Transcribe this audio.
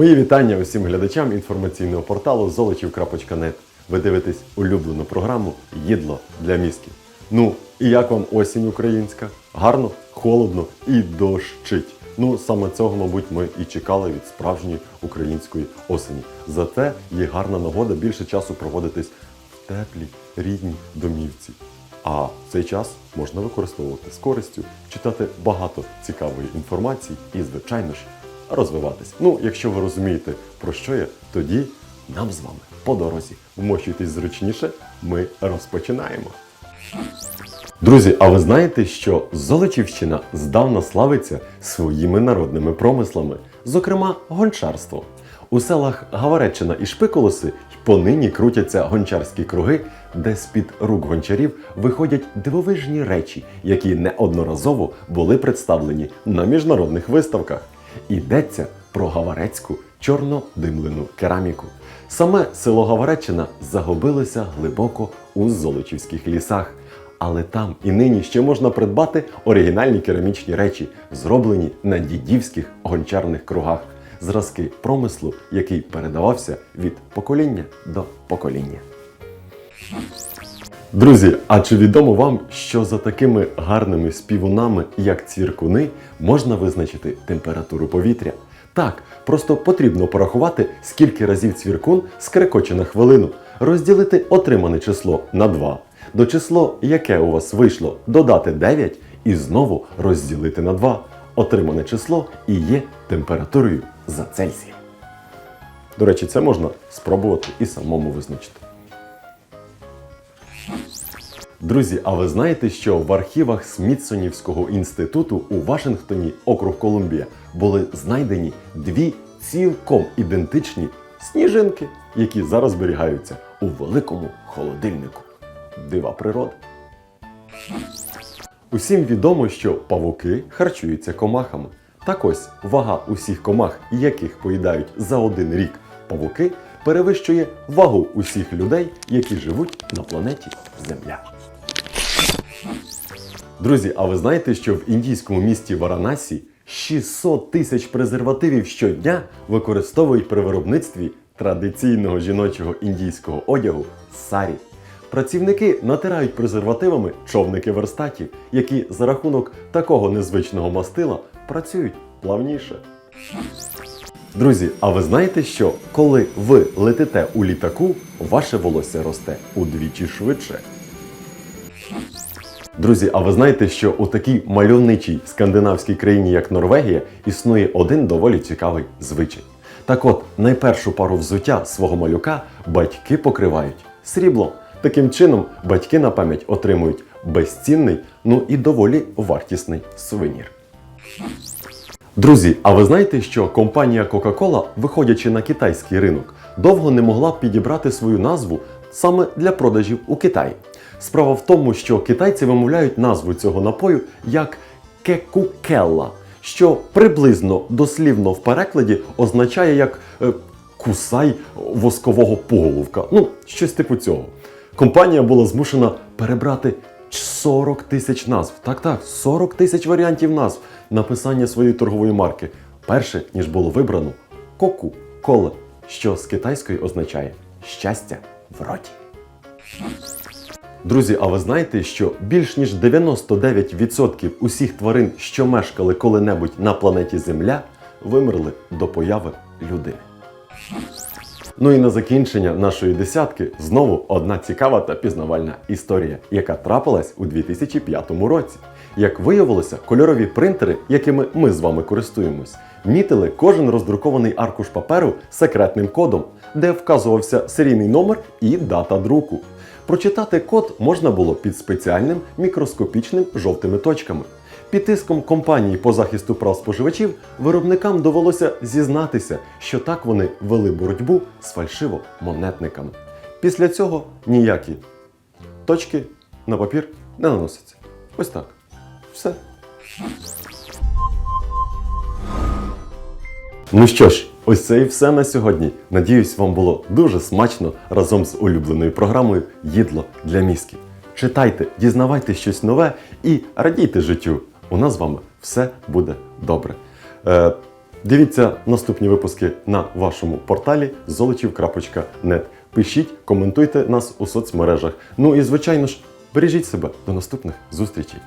Мої вітання усім глядачам інформаційного порталу золочів.нет. Ви дивитесь улюблену програму Їдло для мізків. Ну, і як вам осінь українська? Гарно, холодно і дощить. Ну, саме цього, мабуть, ми і чекали від справжньої української осені. Зате є гарна нагода більше часу проводитись в теплій, рідній домівці. А цей час можна використовувати з користю, читати багато цікавої інформації і, звичайно ж, розвиватись. Ну, якщо ви розумієте, про що я, тоді нам з вами по дорозі. Вмощуйтесь зручніше, ми розпочинаємо. Друзі, а ви знаєте, що Золочівщина здавна славиться своїми народними промислами, зокрема гончарством. У селах Гавареччина і Шпиколоси й понині крутяться гончарські круги, де з-під рук гончарів виходять дивовижні речі, які неодноразово були представлені на міжнародних виставках. Йдеться про гаварецьку чорнодимлену кераміку. Саме село Гавареччина загубилося глибоко у золочівських лісах. Але там і нині ще можна придбати оригінальні керамічні речі, зроблені на дідівських гончарних кругах, зразки промислу, який передавався від покоління до покоління. Друзі, а чи відомо вам, що за такими гарними співунами, як цвіркуни, можна визначити температуру повітря? Так, просто потрібно порахувати, скільки разів цвіркун скрекоче на хвилину, розділити отримане число на 2, до число, яке у вас вийшло, додати 9 і знову розділити на 2. Отримане число і є температурою за Цельсієм. До речі, це можна спробувати і самому визначити. Друзі, а ви знаєте, що в архівах Смітсонівського інституту у Вашингтоні, округ Колумбія, були знайдені дві цілком ідентичні сніжинки, які зараз зберігаються у великому холодильнику. Дива природи. Усім відомо, що павуки харчуються комахами. Так ось вага усіх комах, яких поїдають за один рік павуки, перевищує вагу усіх людей, які живуть на планеті Земля. Друзі, а ви знаєте, що в індійському місті Варанасі 600 тисяч презервативів щодня використовують при виробництві традиційного жіночого індійського одягу сарі. Працівники натирають презервативами човники верстатів, які за рахунок такого незвичного мастила працюють плавніше. Друзі, а ви знаєте, що коли ви летите у літаку, ваше волосся росте удвічі швидше. Друзі, а ви знаєте, що у такій мальовничій скандинавській країні, як Норвегія, існує один доволі цікавий звичай. Так от, найпершу пару взуття свого малюка батьки покривають сріблом. Таким чином, батьки на пам'ять отримують безцінний, ну і доволі вартісний сувенір. Друзі, а ви знаєте, що компанія Coca-Cola, виходячи на китайський ринок, довго не могла підібрати свою назву саме для продажів у Китаї. Справа в тому, що китайці вимовляють назву цього напою як кекукелла, що приблизно дослівно в перекладі означає як е, кусай воскового поголовка. Ну, щось типу цього. Компанія була змушена перебрати 40 тисяч назв. Так, так, 40 тисяч варіантів назв написання своєї торгової марки. Перше, ніж було вибрано коку коле, що з китайської означає щастя в роті. Друзі, а ви знаєте, що більш ніж 99% усіх тварин, що мешкали коли-небудь на планеті Земля, вимерли до появи людини. Ну і на закінчення нашої десятки знову одна цікава та пізнавальна історія, яка трапилась у 2005 році. Як виявилося, кольорові принтери, якими ми з вами користуємось, мітили кожен роздрукований аркуш паперу секретним кодом, де вказувався серійний номер і дата друку. Прочитати код можна було під спеціальним мікроскопічним жовтими точками. Під тиском компанії по захисту прав споживачів виробникам довелося зізнатися, що так вони вели боротьбу з фальшиво-монетниками. Після цього ніякі точки на папір не наносяться. Ось так. Все. Ну що ж, ось це і все на сьогодні. Надіюсь, вам було дуже смачно разом з улюбленою програмою Їдло для мізків. Читайте, дізнавайте щось нове і радійте життю. У нас з вами все буде добре. Е, Дивіться наступні випуски на вашому порталі золочів.нет. Пишіть, коментуйте нас у соцмережах. Ну і звичайно ж, бережіть себе до наступних зустрічей.